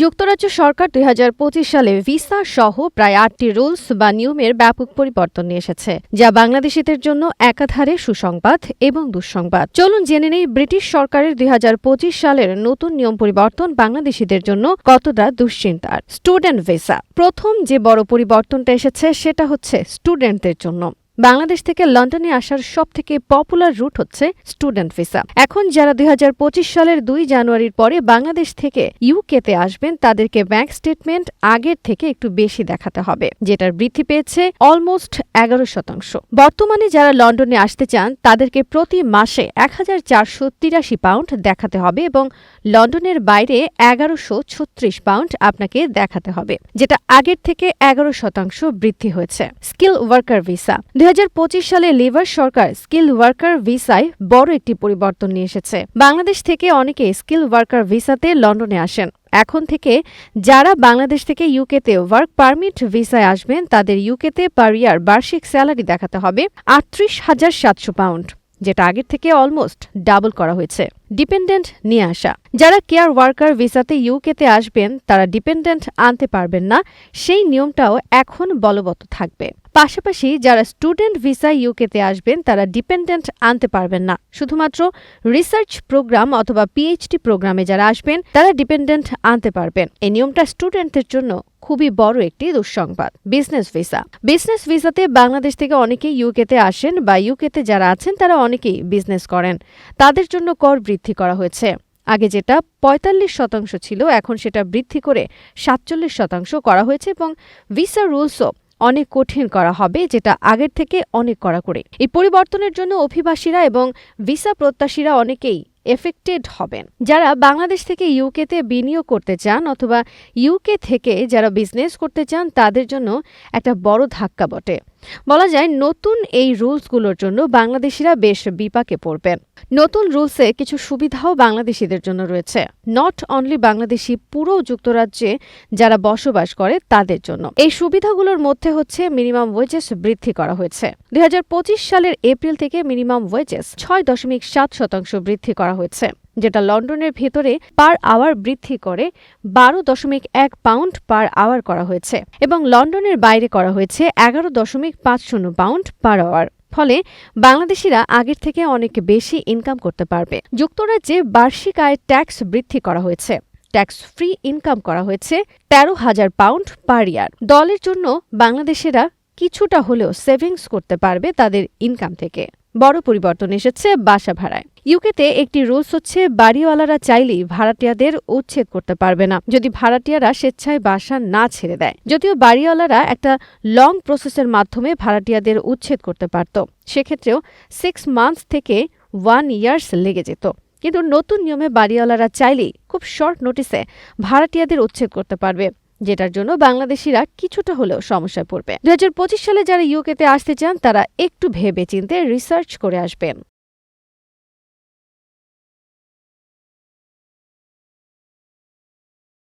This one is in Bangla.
যুক্তরাজ্য সরকার দুই হাজার পঁচিশ সালে ভিসা সহ প্রায় আটটি রুলস বা নিয়মের ব্যাপক পরিবর্তন নিয়ে এসেছে, যা বাংলাদেশিদের জন্য একাধারে সুসংবাদ এবং দুঃসংবাদ। চলুন জেনে নেই ব্রিটিশ সরকারের দুই হাজার পঁচিশ সালের নতুন নিয়ম পরিবর্তন বাংলাদেশিদের জন্য কতটা দুশ্চিন্তার। Student visa. প্রথম যে বড় পরিবর্তনটা এসেছে সেটা হচ্ছে স্টুডেন্টদের জন্য। বাংলাদেশ থেকে লন্ডনে আসার সব থেকে পপুলার রুট হচ্ছে স্টুডেন্ট ভিসা। এখন যারা দুই হাজার পঁচিশ সালের দুই জানুয়ারির পরে বাংলাদেশ থেকে ইউকেতে আসবেন, তাদেরকে ব্যাংক স্টেটমেন্ট আগের থেকে একটু বেশি দেখাতে হবে, যেটার বৃদ্ধি পেয়েছে অলমোস্ট এগারো শতাংশ। বর্তমানে যারা লন্ডনে আসতে চান, তাদেরকে প্রতি মাসে এক হাজার চারশো তিরাশি পাউন্ড দেখাতে হবে এবং লন্ডনের বাইরে এগারোশো ছত্রিশ পাউন্ড আপনাকে দেখাতে হবে, যেটা আগের থেকে এগারো শতাংশ বৃদ্ধি হয়েছে। Skill worker visa. দুই সালে লিভার সরকার স্কিল ওয়ার্কার ভিসায় বড় একটি পরিবর্তন নিয়ে এসেছে। বাংলাদেশ থেকে অনেকে স্কিল ওয়ার্কার ভিসাতে লন্ডনে আসেন। এখন থেকে যারা বাংলাদেশ থেকে ইউকেতে ওয়ার্ক পারমিট ভিসায় আসবেন, তাদের ইউকেতে পার ইয়ার বার্ষিক স্যালারি দেখাতে হবে আটত্রিশ হাজার সাতশো পাউন্ড, যেটা আগের থেকে অলমোস্ট ডাবল করা হয়েছে। ডিপেন্ডেন্ট নিয়ে আসা। যারা কেয়ার ওয়ার্কার ভিসাতে ইউকেতে আসবেন, তারা ডিপেন্ডেন্ট আনতে পারবেন না। সেই নিয়মটাও এখন বলবৎ থাকবে। পাশাপাশি যারা স্টুডেন্ট ভিসা ইউকেতে আসবেন, তারা ডিপেন্ডেন্ট আনতে পারবেন না। শুধুমাত্র রিসার্চ প্রোগ্রাম অথবা পিএইচডি প্রোগ্রামে যারা আসবেন, তারা ডিপেন্ডেন্ট আনতে পারবেন। এই নিয়মটা স্টুডেন্টদের জন্য খুবই বড় একটি দুঃসংবাদ। Business visa. বিজনেস ভিসাতে বাংলাদেশ থেকে অনেকেই ইউকেতে আসেন বা ইউকেতে যারা আছেন, তারা অনেকেই বিজনেস করেন। তাদের জন্য কর বৃদ্ধি করা হয়েছে। আগে যেটা পঁয়তাল্লিশ শতাংশ ছিল, এখন সেটা বৃদ্ধি করে সাতচল্লিশ শতাংশ করা হয়েছে এবং ভিসা রুলসও অনেক কঠিন করা হবে, যেটা আগের থেকে অনেক করা করে এই পরিবর্তনের জন্য অভিবাসীরা এবং ভিসা প্রত্যাশীরা অনেকেই এফেক্টেড হবেন। যারা বাংলাদেশ থেকে ইউকেতে বিনিয়োগ করতে চান অথবা ইউকে থেকে যারা বিজনেস করতে চান, তাদের জন্য একটা বড় ধাক্কা বটে। বলা যায় নতুন এই রুলসগুলোর জন্য বাংলাদেশিরা বেশ বিপাকে পড়বেন নতুন রুলসে কিছু সুবিধাও বাংলাদেশিদের জন্য রয়েছে। নট অনলি বাংলাদেশি, পুরো যুক্তরাজ্যে যারা বসবাস করে তাদের জন্য। এই সুবিধাগুলোর মধ্যে হচ্ছে মিনিমাম ওয়েজেস বৃদ্ধি করা হয়েছে। দুই হাজার পঁচিশ সালের এপ্রিল থেকে মিনিমাম ওয়েজেস ছয় দশমিক সাত শতাংশ বৃদ্ধি করা হয়েছে। যেটা লন্ডনের ভেতরে পার আওয়ার বৃদ্ধি করে বারো দশমিক এক পাউন্ড পার আওয়ার করা হয়েছে এবং লন্ডনের বাইরে করা হয়েছে এগারো দশমিক পাঁচ শূন্য পাউন্ড পার আওয়ার। ফলে বাংলাদেশিরা আগের থেকে অনেক বেশি ইনকাম করতে পারবে। যুক্তরাজ্যে বার্ষিক আয় ট্যাক্স বৃদ্ধি করা হয়েছে। ট্যাক্স ফ্রি ইনকাম করা হয়েছে তেরো হাজার পাউন্ড পার ইয়ার। দলের জন্য বাংলাদেশেরা কিছুটা হলেও সেভিংস করতে পারবে তাদের ইনকাম থেকে। বড় পরিবর্তন এসেছে বাসা ভাড়ায়। ইউকেতে একটি রুলস হচ্ছে, বাড়িওয়ালারা চাইলেই ভাড়াটিয়াদের উচ্ছেদ করতে পারবে না। যদি ভাড়াটিয়ারা স্বেচ্ছায় বাসা না ছেড়ে দেয়, যদিও বাড়িওয়ালারা একটা লং প্রসেসের মাধ্যমে ভাড়াটিয়াদের উচ্ছেদ করতে পারত। সেক্ষেত্রেও সিক্স মান্থস থেকে ওয়ান ইয়ার্স লেগে যেত। কিন্তু নতুন নিয়মে বাড়িওয়ালারা চাইলেই খুব শর্ট নোটিসে ভাড়াটিয়াদের উচ্ছেদ করতে পারবে। যেটার জন্য বাংলাদেশিরা কিছুটা হলেও সমস্যায় পড়বে। দু হাজার পঁচিশ সালে যারা ইউকেতে আসতে চান, তারা একটু ভেবে চিনতে রিসার্চ করে আসবেন।